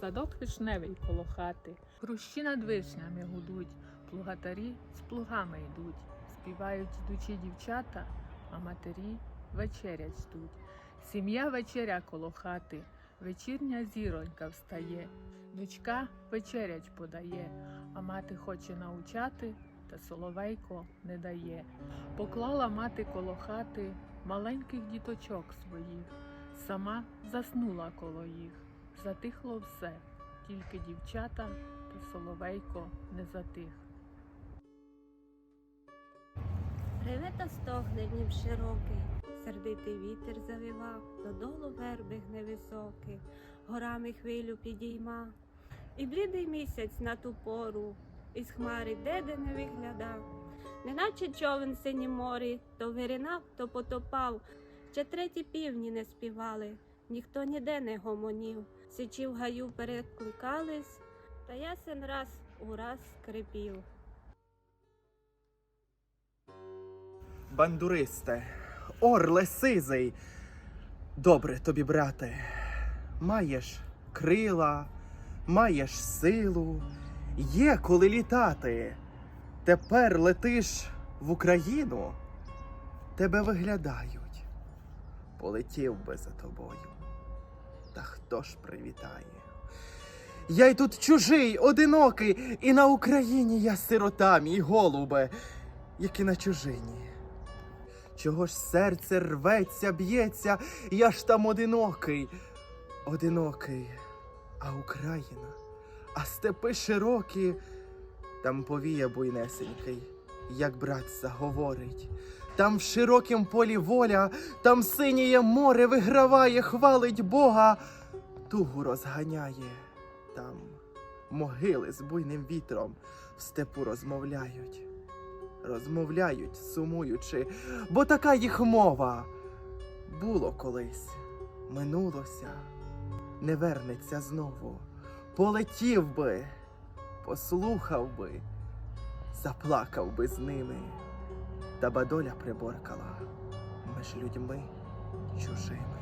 садок вишневий коло хати. Хрущі над вишнями гудуть, плугатарі з плугами йдуть. Співають ідучі дівчата, а матері вечерять ждуть. Сім'я вечеря коло хати, вечірня зіронька встає. Дочка вечерять подає, а мати хоче научати, та соловейко не дає. Поклала мати коло хати маленьких діточок своїх, сама заснула коло їх. Затихло все, тільки дівчата та соловейко не затих. Реве та стогне днів широкий, сердитий вітер завівав, додолу верби невисокий, горами хвилю підійма. І блідий місяць на ту пору, із хмари де-де не виглядав, неначе човен синім морі, то виринав, то потопав, ще треті півні не співали, ніхто ніде не гомонів, сичі в гаю перекликались, та ясен раз у раз скрипів. Бандуристе, орле сизий. Добре тобі, брате, маєш крила, маєш силу, є коли літати. Тепер летиш в Україну, тебе виглядають. Полетів би за тобою. Та хто ж привітає? Я й тут чужий, одинокий, і на Україні я сирота, мій голубе, як і на чужині. Чого ж серце рветься, б'ється, я ж там одинокий, одинокий, а Україна, а степи широкі, там повіє буйнесенький, як брат заговорить. Там в широкім полі воля, там синіє море виграває, хвалить Бога, тугу розганяє, там могили з буйним вітром в степу розмовляють розмовляють, сумуючи, бо така їх мова. Було колись, минулося, не вернеться знову. Полетів би, послухав би, заплакав би з ними, та бадоля приборкала між людьми чужими.